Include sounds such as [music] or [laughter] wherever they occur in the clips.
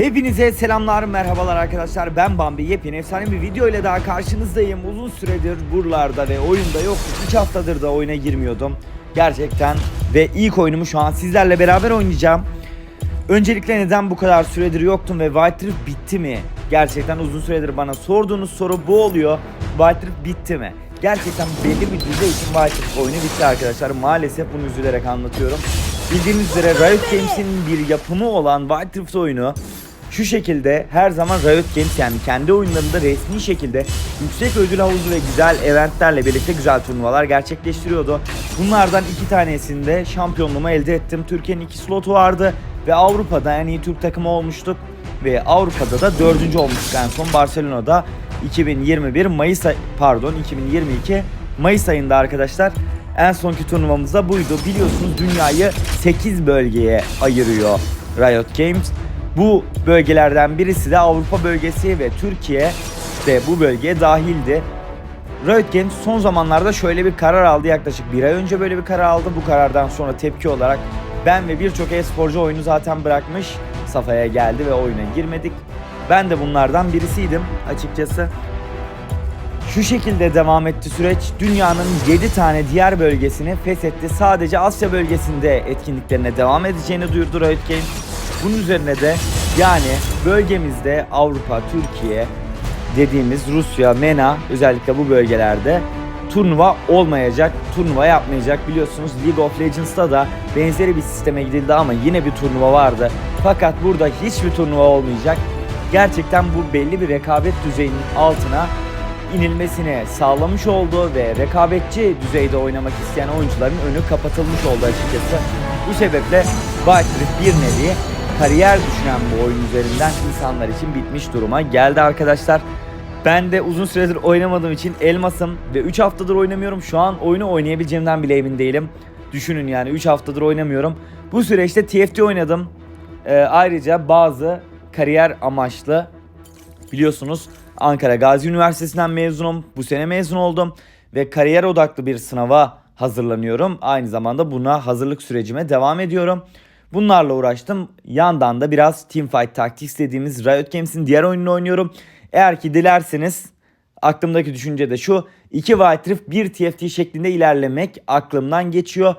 Hepinize selamlar, merhabalar arkadaşlar. Ben Bambi. Yepyeni efsane bir video ile daha karşınızdayım. Uzun süredir buralarda ve oyunda yoktu. 2 haftadır da oyuna girmiyordum. Gerçekten ve ilk oyunumu şu an sizlerle beraber oynayacağım. Öncelikle neden bu kadar süredir yoktum ve White Rift bitti mi? Gerçekten uzun süredir bana sorduğunuz soru bu oluyor. White Rift bitti mi? Gerçekten belli bir düzey için White Rift oyunu bitti arkadaşlar. Maalesef bunu üzülerek anlatıyorum. Bildiğiniz üzere Riot Games'in bir yapımı olan White Rift oyunu şu şekilde her zaman Riot Games yani kendi oyunlarında resmi şekilde yüksek ödül havuzu ve güzel eventlerle birlikte güzel turnuvalar gerçekleştiriyordu. Bunlardan iki tanesinde şampiyonluğumu elde ettim. Türkiye'nin iki slotu vardı ve Avrupa'da en iyi Türk takımı olmuştuk. Ve Avrupa'da da dördüncü olmuştuk en son Barcelona'da 2021 Mayıs ay- pardon 2022 Mayıs ayında arkadaşlar. En sonki turnuvamız da buydu. Biliyorsunuz dünyayı 8 bölgeye ayırıyor Riot Games. Bu bölgelerden birisi de Avrupa bölgesi ve Türkiye de bu bölgeye dahildi. Games son zamanlarda şöyle bir karar aldı yaklaşık bir ay önce böyle bir karar aldı. Bu karardan sonra tepki olarak ben ve birçok e-sporcu oyunu zaten bırakmış safhaya geldi ve oyuna girmedik. Ben de bunlardan birisiydim açıkçası. Şu şekilde devam etti süreç. Dünyanın 7 tane diğer bölgesini feshetti. Sadece Asya bölgesinde etkinliklerine devam edeceğini duyurdu Riot Games. Bunun üzerine de yani bölgemizde Avrupa, Türkiye dediğimiz Rusya, MENA özellikle bu bölgelerde turnuva olmayacak, turnuva yapmayacak. Biliyorsunuz League of Legends'ta da benzeri bir sisteme gidildi ama yine bir turnuva vardı. Fakat burada hiçbir turnuva olmayacak. Gerçekten bu belli bir rekabet düzeyinin altına inilmesini sağlamış oldu ve rekabetçi düzeyde oynamak isteyen oyuncuların önü kapatılmış oldu açıkçası. Bu sebeple Rift bir nevi kariyer düşünen bu oyun üzerinden insanlar için bitmiş duruma geldi arkadaşlar. Ben de uzun süredir oynamadığım için elmasım ve 3 haftadır oynamıyorum. Şu an oyunu oynayabileceğimden bile emin değilim. Düşünün yani 3 haftadır oynamıyorum. Bu süreçte TFT oynadım. Ee, ayrıca bazı kariyer amaçlı Biliyorsunuz Ankara Gazi Üniversitesi'nden mezunum. Bu sene mezun oldum ve kariyer odaklı bir sınava hazırlanıyorum. Aynı zamanda buna hazırlık sürecime devam ediyorum. Bunlarla uğraştım. Yandan da biraz Teamfight Tactics dediğimiz Riot Games'in diğer oyununu oynuyorum. Eğer ki dilerseniz aklımdaki düşünce de şu. 2 White Rift 1 TFT şeklinde ilerlemek aklımdan geçiyor.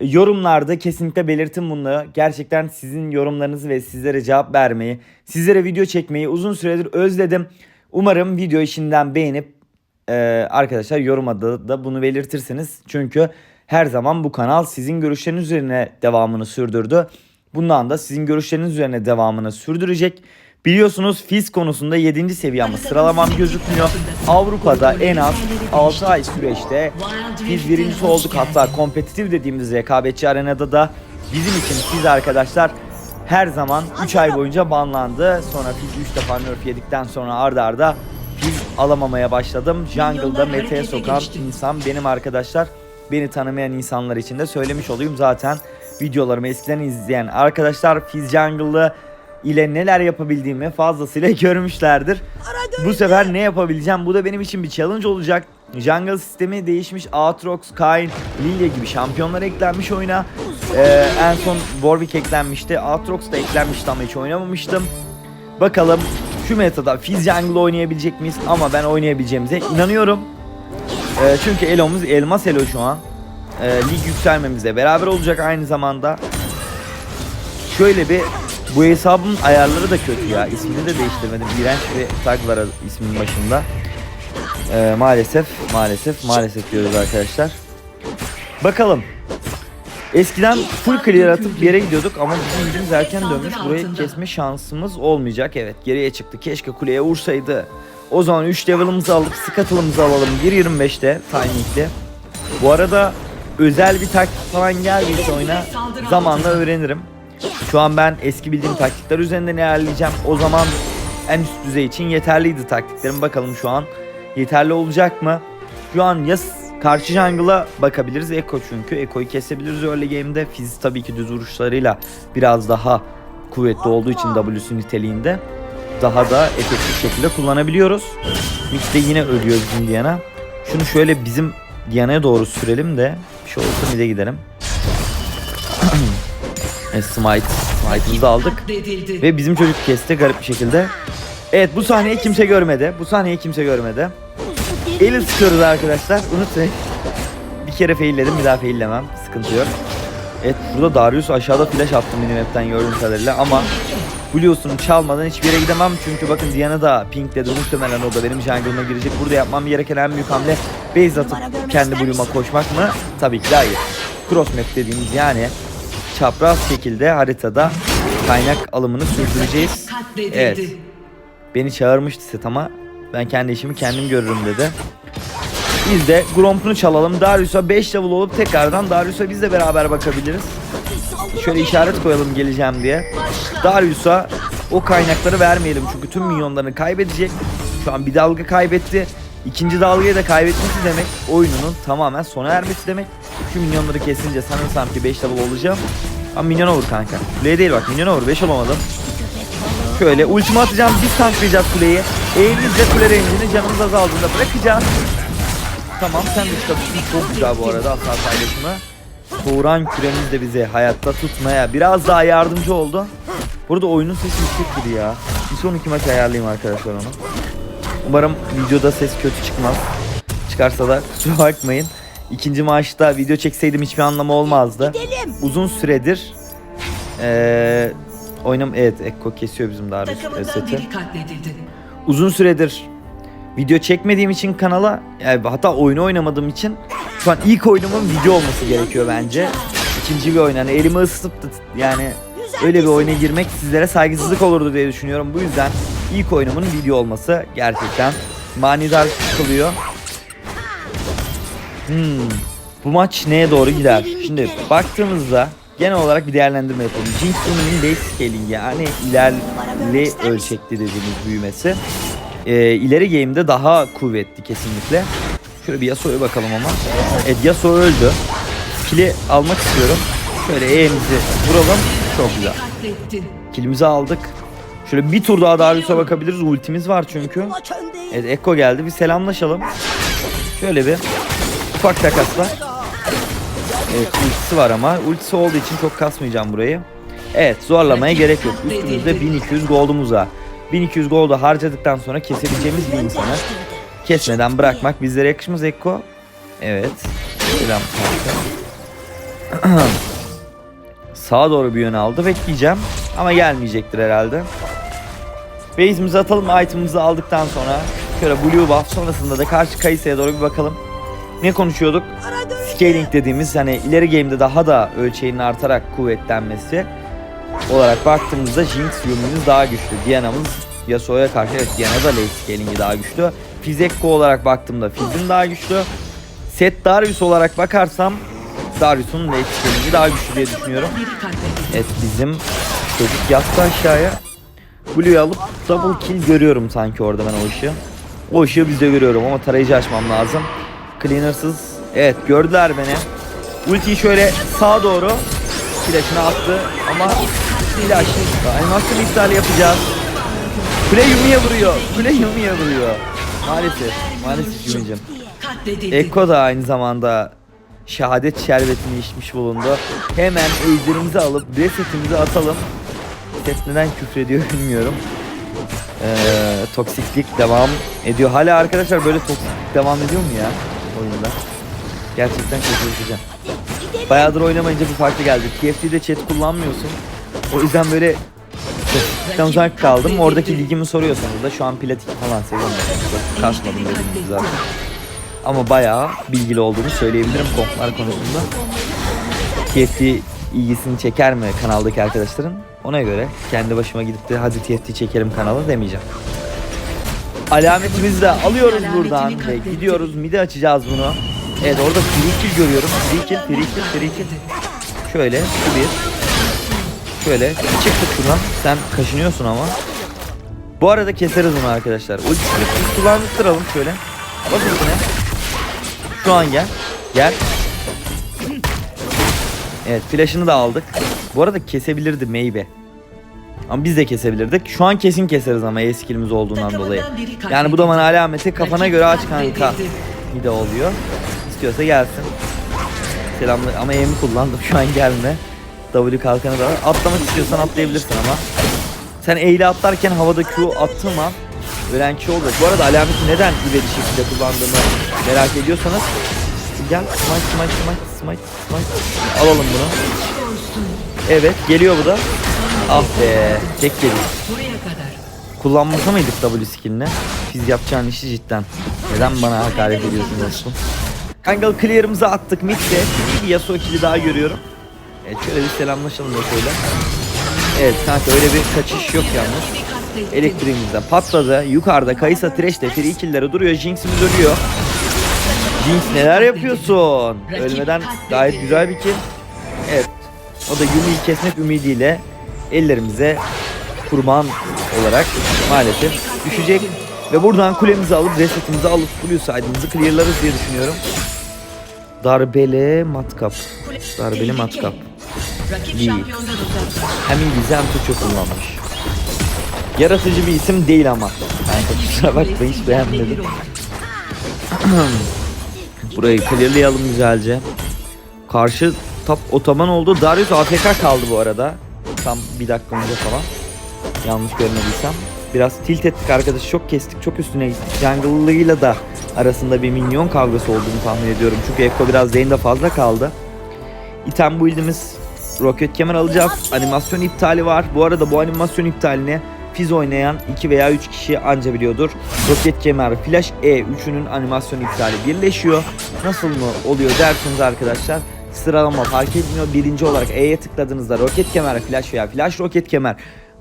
Yorumlarda kesinlikle belirtin bunu. Gerçekten sizin yorumlarınızı ve sizlere cevap vermeyi, sizlere video çekmeyi uzun süredir özledim. Umarım video işinden beğenip e, arkadaşlar yorumada da bunu belirtirsiniz. Çünkü her zaman bu kanal sizin görüşleriniz üzerine devamını sürdürdü. Bundan da sizin görüşleriniz üzerine devamını sürdürecek. Biliyorsunuz fiz konusunda 7. seviye ama sıralamam gözükmüyor. Avrupa'da en az 6 ay süreçte biz birincisi olduk. Hatta kompetitif dediğimiz rekabetçi arenada da bizim için fiz arkadaşlar her zaman 3 ay boyunca banlandı. Sonra fiz 3 defa nerf yedikten sonra arda arda fiz alamamaya başladım. Jungle'da meta'ya sokan insan benim arkadaşlar. Beni tanımayan insanlar için de söylemiş olayım zaten videolarımı eskiden izleyen arkadaşlar Fizz Jungle'ı ile neler yapabildiğimi fazlasıyla [laughs] görmüşlerdir. Bu sefer ne yapabileceğim? Bu da benim için bir challenge olacak. Jungle sistemi değişmiş. Aatrox, Kayn, Lilia gibi şampiyonlar eklenmiş oyuna. Ee, en son Warwick eklenmişti. Aatrox da eklenmişti ama hiç oynamamıştım. Bakalım şu metada Fizz Jungle oynayabilecek miyiz? Ama ben oynayabileceğimize inanıyorum. Ee, çünkü Elo'muz elmas Elo şu an. Ee, lig yükselmemizle beraber olacak aynı zamanda. Şöyle bir bu hesabın ayarları da kötü ya. İsmini de değiştirmedim. İğrenç bir tag var ismin başında. Ee, maalesef, maalesef, maalesef diyoruz arkadaşlar. Bakalım. Eskiden full clear atıp bir yere gidiyorduk ama bizim gücümüz erken dönmüş. Burayı kesme şansımız olmayacak. Evet geriye çıktı. Keşke kuleye vursaydı. O zaman 3 level'ımızı alıp skatılımızı alalım 1.25'te timing'de. Bu arada özel bir taktik falan geldiyse oyuna zamanla öğrenirim. Şu an ben eski bildiğim taktikler üzerinden ilerleyeceğim. O zaman en üst düzey için yeterliydi taktiklerim. Bakalım şu an yeterli olacak mı? Şu an ya karşı jungle'a bakabiliriz. Eko çünkü. Eko'yu kesebiliriz early game'de. Fizz tabii ki düz vuruşlarıyla biraz daha kuvvetli olduğu için W'su niteliğinde daha da efektif şekilde kullanabiliyoruz. Mid'de yine ölüyor bizim Diana. Şunu şöyle bizim Diana'ya doğru sürelim de bir şey olursa mid'e gidelim. [clears throat] e, smite Smite'ımızı aldık. Katledildi. Ve bizim çocuk kesti garip bir şekilde. Evet bu sahneyi kimse görmedi. Bu sahneyi kimse görmedi. Eli sıkıyoruz arkadaşlar. Unutmayın. Bir kere failledim bir daha faillemem. Sıkıntı yok. Evet burada Darius aşağıda flash attım minimap'ten gördüğüm kadarıyla ama Blue'sunu çalmadan hiçbir yere gidemem çünkü bakın Diana da Pink dedi muhtemelen o da benim jungle'ıma girecek. Burada yapmam gereken en büyük hamle base atıp kendi Blue'uma koşmak mı? Tabii ki de hayır. Cross map dediğimiz yani çapraz şekilde haritada kaynak alımını sürdüreceğiz. Evet. Beni çağırmıştı set ama ben kendi işimi kendim görürüm dedi. Biz de Gromp'unu çalalım. Darius'a 5 level olup tekrardan Darius'a biz de beraber bakabiliriz. Şöyle işaret koyalım geleceğim diye. Darius'a o kaynakları vermeyelim çünkü tüm minyonlarını kaybedecek. Şu an bir dalga kaybetti. İkinci dalgayı da kaybetmesi demek oyununun tamamen sona ermesi demek. Şu minyonları kesince sanırsam ki 5 level olacağım. Ama minyon olur kanka. Kuleye değil bak minyon olur 5 olamadım. Şöyle ultimi atacağım biz tanklayacağız kuleyi. Eğimizle kule range'ini canımız azaldığında bırakacağız. Tamam sen de çıkabilirsin. Çok güzel bu arada hasar paylaşımı. Turan küremiz de bizi hayatta tutmaya biraz daha yardımcı oldu. Burada oyunun sesi yüksek gibi ya. Bir sonraki maç ayarlayayım arkadaşlar onu. Umarım videoda ses kötü çıkmaz. Çıkarsa da kusura bakmayın. İkinci maçta video çekseydim hiçbir anlamı olmazdı. Uzun süredir eee oynam evet Ekko kesiyor bizim Darius Takımından seti biri katledildi. uzun süredir video çekmediğim için kanala yani hatta oyunu oynamadığım için şu an ilk oyunumun video olması gerekiyor bence. İkinci bir oyun hani elimi ısıtıp da yani öyle bir oyuna girmek sizlere saygısızlık olurdu diye düşünüyorum. Bu yüzden ilk oyunumun video olması gerçekten manidar kılıyor. Hmm, bu maç neye doğru gider? Şimdi baktığımızda genel olarak bir değerlendirme yapalım. Jinx Woman'ın base scaling yani ilerli ölçekli dediğimiz büyümesi. Ee, ileri game'de daha kuvvetli kesinlikle. Şöyle bir Yasuo'ya bakalım ama. Evet Yasuo öldü. Kili almak istiyorum. Şöyle E'mizi vuralım. Çok güzel. Kilimizi aldık. Şöyle bir tur daha Darius'a bakabiliriz. Ultimiz var çünkü. Evet Ekko geldi. Bir selamlaşalım. Şöyle bir ufak takaslar. Evet ultisi var ama. Ultisi olduğu için çok kasmayacağım burayı. Evet zorlamaya gerek yok. Üstümüzde 1200 gold'umuz var. 1200 gold'u harcadıktan sonra kesebileceğimiz bir insanı kesmeden bırakmak bizlere yakışmaz Ekko. Evet. Selam kanka. [clears throat] Sağa doğru bir yön aldı. Bekleyeceğim. Ama gelmeyecektir herhalde. Base'imizi atalım. Item'ımızı aldıktan sonra şöyle blue buff sonrasında da karşı Kayısı'ya doğru bir bakalım. Ne konuşuyorduk? Scaling dediğimiz hani ileri game'de daha da ölçeğinin artarak kuvvetlenmesi olarak baktığımızda Jinx Yumi'miz daha güçlü. Diana'mız Yasuo'ya karşı evet Diana da late scaling'i daha güçlü. Fizekko olarak baktığımda Fizz'in daha güçlü. Set Darius olarak bakarsam Darius'un late scaling'i daha güçlü diye düşünüyorum. Evet bizim çocuk yattı aşağıya. Blue'yu alıp double kill görüyorum sanki orada ben o ışığı. O ışığı bizde görüyorum ama tarayıcı açmam lazım. Cleaner'sız. Evet gördüler beni. Ultiyi şöyle sağa doğru flash'ını attı ama flash animasyon iptal yapacağız. Kule Yumi'ye vuruyor. Kule Yumi'ye vuruyor. Maalesef. Maalesef. Katledildi. Eko da aynı zamanda şehadet şerbetini içmiş bulundu. Hemen ejderimizi alıp resetimizi atalım. Set neden küfrediyor [laughs] bilmiyorum. Ee, toksiklik devam ediyor. Hala arkadaşlar böyle toksiklik devam ediyor mu ya oyunda? Gerçekten şaşırtıcı. Bayağıdır oynamayınca bir farklı geldi. TFT'de chat kullanmıyorsun. O yüzden böyle toksiklikten uzak kaldım. Oradaki ligimi soruyorsanız da şu an platin falan seviyorum. Çok kasmadım dediğim gibi zaten ama bayağı bilgili olduğunu söyleyebilirim komplar konusunda. TFT ilgisini çeker mi kanaldaki arkadaşların? Ona göre kendi başıma gidip de hadi TFT çekerim kanalı demeyeceğim. Alametimizi de alıyoruz buradan ve gidiyoruz midi açacağız bunu. Evet orada free kill görüyorum. Free kill, free kill, free kill. Şöyle şu bir. Şöyle çıktık şuradan. Sen kaşınıyorsun ama. Bu arada keseriz bunu arkadaşlar. Ultisini kullandıralım şöyle. Bak ultine. Şu an gel. Gel. Evet flash'ını da aldık. Bu arada kesebilirdi maybe. Ama biz de kesebilirdik. Şu an kesin keseriz ama eskilimiz olduğundan dolayı. Yani bu da bana alameti kafana göre aç kanka. Bir de oluyor. İstiyorsa gelsin. Selamlar ama aim'i kullandım şu an gelme. W kalkanı da. Atlamak istiyorsan atlayabilirsin ama. Sen eğili atlarken havada Q attığın an ölen kişi olacak. Bu arada alameti neden ivedi şekilde kullandığımı merak ediyorsanız gel smite smite smite smite smite alalım bunu. Evet geliyor bu da. Ah be tek kadar. Kullanmasa mıydık W skillini? Biz yapacağın işi cidden. Neden bana hakaret ediyorsun dostum? Kangal clear'ımızı attık midde. Bir Yasuo kill'i daha görüyorum. Evet şöyle bir selamlaşalım şöyle. Evet kanka öyle bir kaçış yok yalnız. Elektriğimizden patladı. Yukarıda Kaysa Thresh free kill'lere duruyor. Jinx'imiz ölüyor. Jinx neler yapıyorsun? Ölmeden gayet güzel bir kill. Evet. O da Yumi'yi kesmek ümidiyle ellerimize kurban olarak maalesef düşecek. Ve buradan kulemizi alıp resetimizi alıp blue side'ımızı clearlarız diye düşünüyorum. Darbele matkap. Darbeli matkap. Rakip şampiyondan uzakta. Hem İngilizce hem Türkçe kullanmış. Yaratıcı bir isim değil ama. Kanka kusura bakma hiç beğenmedim. [clears throat] Burayı clearlayalım güzelce. Karşı top otoman oldu. Darius AFK kaldı bu arada. Tam bir dakika önce falan. Yanlış görmediysem. Biraz tilt ettik arkadaşı çok kestik çok üstüne gittik. Jungle'lıyla da arasında bir minyon kavgası olduğunu tahmin ediyorum. Çünkü Ekko biraz lane'de fazla kaldı. İtem build'imiz Rocket Kemer alacağız. Animasyon iptali var. Bu arada bu animasyon iptalini Fizz oynayan 2 veya 3 kişi anca biliyordur. Rocket Kemer, Flash E üçünün animasyon iptali birleşiyor. Nasıl mı oluyor dersiniz arkadaşlar. Sıralama fark etmiyor. Birinci olarak E'ye tıkladığınızda Rocket Kemer, Flash veya Flash Rocket Kemer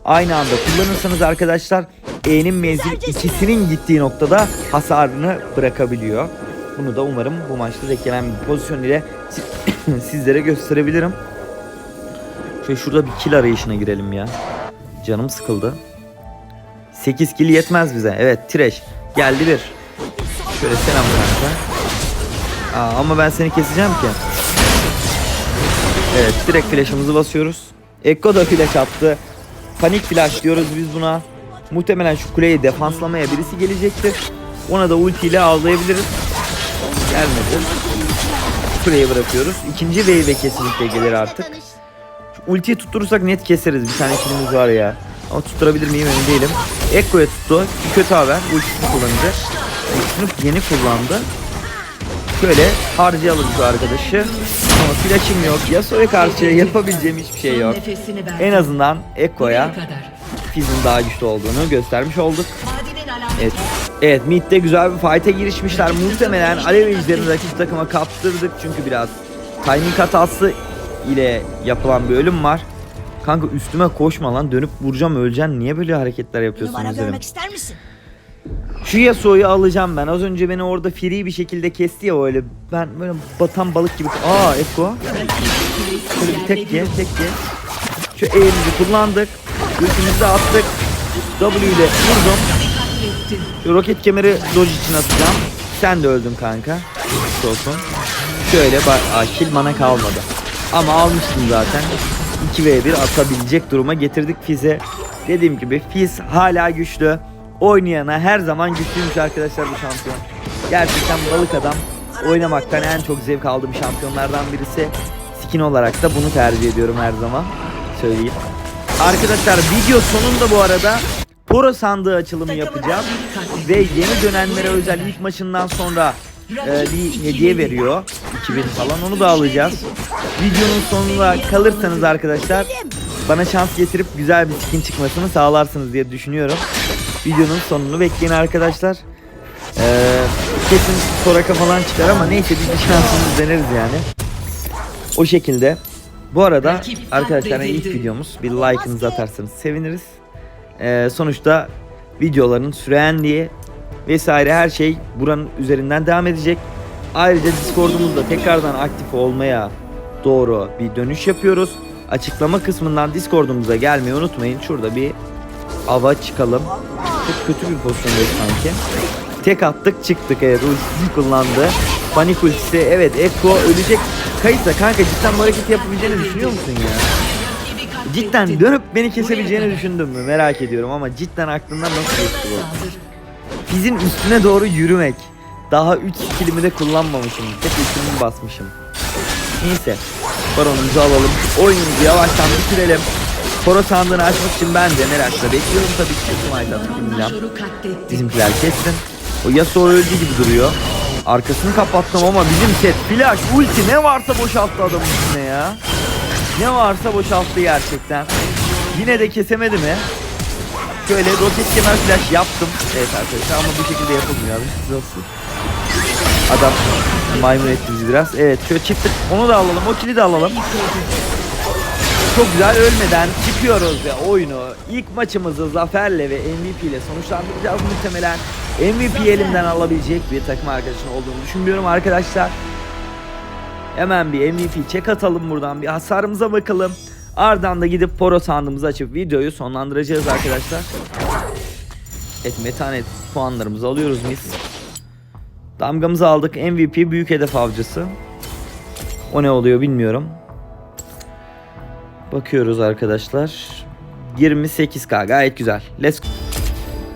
aynı anda kullanırsanız arkadaşlar E'nin menzil ikisinin gittiği noktada hasarını bırakabiliyor. Bunu da umarım bu maçta beklenen bir pozisyon ile si- [coughs] sizlere gösterebilirim. Şöyle şurada bir kill arayışına girelim ya. Canım sıkıldı. 8 kill yetmez bize. Evet Trash. Geldi bir. Şöyle selam kanka. Aa, ama ben seni keseceğim ki. Evet direkt flash'ımızı basıyoruz. Ekko da flash attı. Panik flash diyoruz biz buna. Muhtemelen şu kuleyi defanslamaya birisi gelecektir. Ona da ulti ile avlayabiliriz. Gelmedi. Kuleyi bırakıyoruz. İkinci wave'e kesinlikle gelir artık. Ultiyi tutturursak net keseriz. Bir tane killimiz var ya. Ama tutturabilir miyim emin değilim. Ekko'ya tuttu. Bir kötü haber. Ultisini kullanacak. Ultisini yeni kullandı. Şöyle harcayalım şu arkadaşı. Ama flash'im yok. Yasuo'ya karşı yapabileceğim hiçbir şey yok. En azından Ekko'ya. Fizz'in daha güçlü olduğunu göstermiş olduk. Evet. Evet midde güzel bir fight'e girişmişler. Muhtemelen Alev Ejder'in rakip takıma kaptırdık. Çünkü biraz timing hatası ile yapılan bir ölüm var. Kanka üstüme koşma lan dönüp vuracağım öleceksin. Niye böyle hareketler yapıyorsun üzerim? görmek ister misin? Şu Yasuo'yu alacağım ben. Az önce beni orada free bir şekilde kesti ya öyle. Ben böyle batan balık gibi. Aa Ekko. Şöyle bir tek ye, tek ye. Şu E'mizi kullandık. De attık. W ile vurdum. Şu roket kemeri dodge için atacağım. Sen de öldün kanka. Olsun. Şöyle bak, aa, kill mana kalmadı. Ama almıştım zaten. 2v1 atabilecek duruma getirdik Fizz'e. Dediğim gibi Fizz hala güçlü. Oynayana her zaman güçlüymüş arkadaşlar bu şampiyon. Gerçekten balık adam. Oynamaktan en çok zevk aldığım şampiyonlardan birisi. Skin olarak da bunu tercih ediyorum her zaman. Söyleyeyim. Arkadaşlar video sonunda bu arada Poro sandığı açılımı yapacağım. Ve yeni dönenlere özel ilk maçından sonra e, bir hediye veriyor. 2000 falan onu da alacağız. Videonun sonuna kalırsanız arkadaşlar bana şans getirip güzel bir skin çıkmasını sağlarsınız diye düşünüyorum. Videonun sonunu bekleyin arkadaşlar. Ee, kesin Soraka falan çıkar ama neyse biz bir şansımız deneriz yani. O şekilde. Bu arada arkadaşlar ilk videomuz bir like'ınızı atarsanız seviniriz. Ee, sonuçta videoların sürenliği vesaire her şey buranın üzerinden devam edecek. Ayrıca Discord'umuzda tekrardan aktif olmaya doğru bir dönüş yapıyoruz. Açıklama kısmından Discord'umuza gelmeyi unutmayın. Şurada bir ava çıkalım. Çok kötü bir pozisyondayız sanki. Tek attık çıktık evet ultisini kullandı. Panik ultisi evet Ekko ölecek. Kayıtla kanka cidden bu hareketi yapabileceğini düşünüyor musun ya? Cidden dönüp beni kesebileceğini kadar. düşündüm mü merak ediyorum ama cidden aklından nasıl geçti bu? Fizin üstüne doğru yürümek. Daha 3 skillimi de kullanmamışım. Tek ultimi basmışım. Neyse. Baronumuzu alalım. Oyunumuzu yavaştan bitirelim. Poro sandığını açmak için ben de merakla bekliyorum tabii ki. Smite katletti. Bizimkiler kessin. O Yasuo öldü gibi duruyor. Arkasını kapattım ama bizim set flash ulti ne varsa boşalttı adamın üstüne ya. Ne varsa boşalttı gerçekten. Yine de kesemedi mi? Şöyle roket kemer flash yaptım. Evet arkadaşlar ama bu şekilde yapılmıyor. Siz olsun. Adam maymun etti bizi biraz. Evet şöyle çıktık. Onu da alalım. O kili de alalım. Çok güzel ölmeden çıkıyoruz ve oyunu ilk maçımızı zaferle ve MVP ile sonuçlandıracağız muhtemelen. MVP elimden alabilecek bir takım arkadaşın olduğunu düşünmüyorum arkadaşlar. Hemen bir MVP check atalım buradan bir hasarımıza bakalım. Ardından da gidip poro sandığımızı açıp videoyu sonlandıracağız arkadaşlar. Evet metanet puanlarımızı alıyoruz biz. Damgamızı aldık. MVP büyük hedef avcısı. O ne oluyor bilmiyorum. Bakıyoruz arkadaşlar. 28k gayet güzel. Let's go.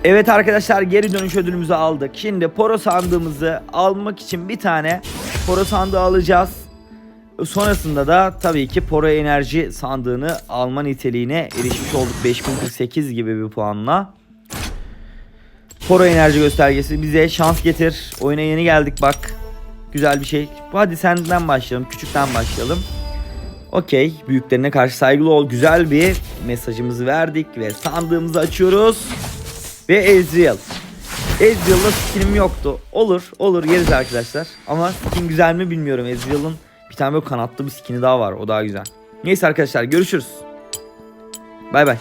Evet arkadaşlar geri dönüş ödülümüzü aldık. Şimdi poro sandığımızı almak için bir tane poro sandığı alacağız. Sonrasında da tabii ki poro enerji sandığını alma niteliğine erişmiş olduk 5048 gibi bir puanla. Poro enerji göstergesi bize şans getir. Oyuna yeni geldik bak. Güzel bir şey. Hadi senden başlayalım. Küçükten başlayalım. Okey. Büyüklerine karşı saygılı ol. Güzel bir mesajımızı verdik ve sandığımızı açıyoruz. Ve Ezreal. Ezreal'da skinim yoktu. Olur. Olur yeriz arkadaşlar. Ama skin güzel mi bilmiyorum. Ezreal'ın bir tane böyle kanatlı bir skini daha var. O daha güzel. Neyse arkadaşlar görüşürüz. Bay bay.